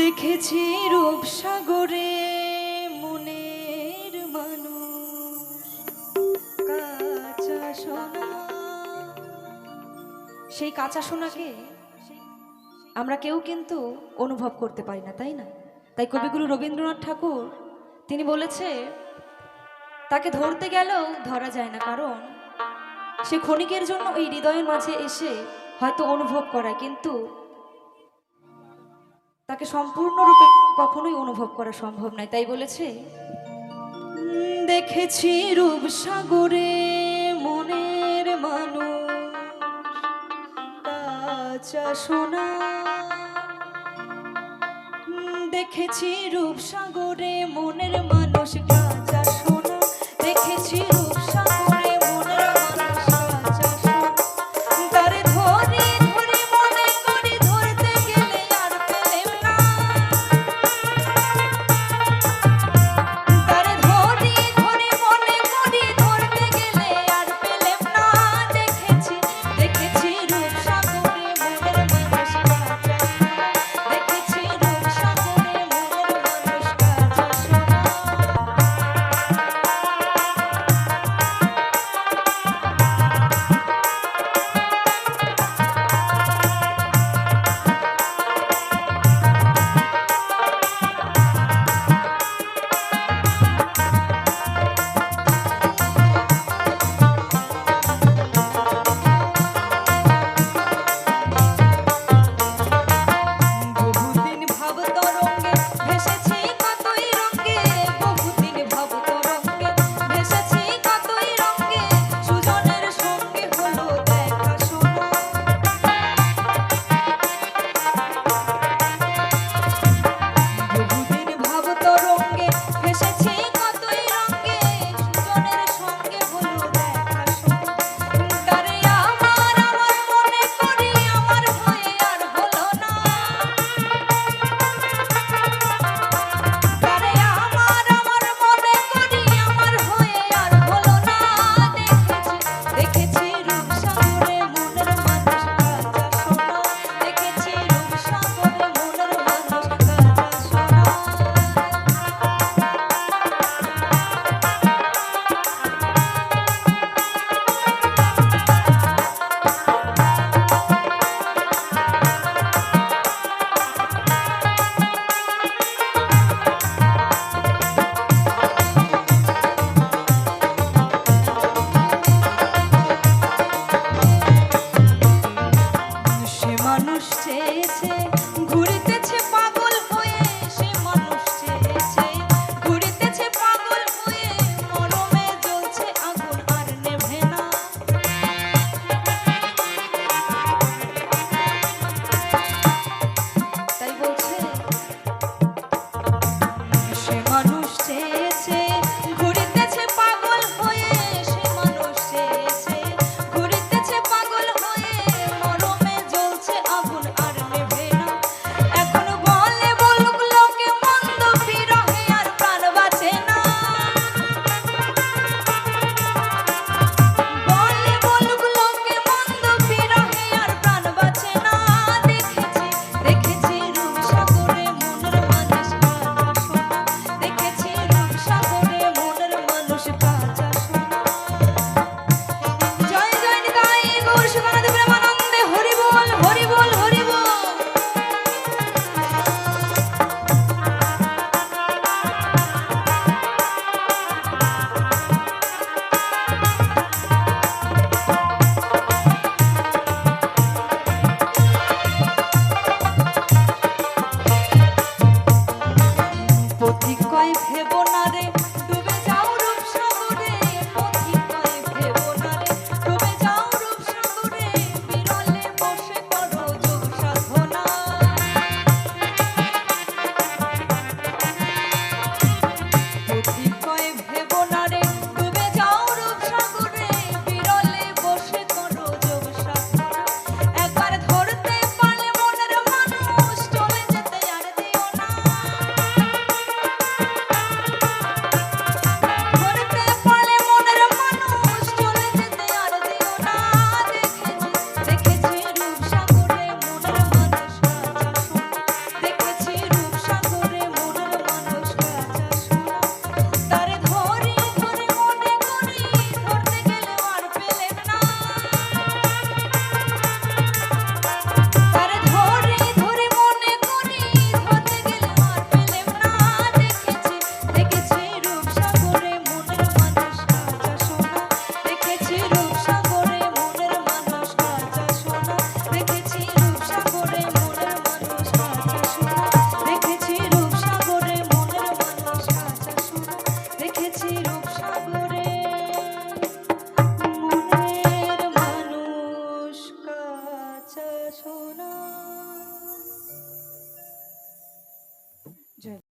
দেখেছি রূপসাগরে মনের মানুষ। কাঁচা সোনা। সেই কাঁচা সোনাকে আমরা কেউ কিন্তু অনুভব করতে পারি না, তাই না? তাই কবিগুরু রবীন্দ্রনাথ ঠাকুর, তিনি বলেছে, তাকে ধরতে গেলেও ধরা যায় না, কারণ সে ক্ষণিকের জন্য এই হৃদয়ের মাঝে এসে হয়তো অনুভব করায়, কিন্তু তাকে সম্পূর্ণরূপে কখনোই অনুভব করা সম্ভব নয়। তাই বলেছে "উম, দেখেছি রূপসাগরে মনের মানুষ উম, দেখেছি রূপসাগরে মনের মানুষ কাঁচা শোনা দেখেছি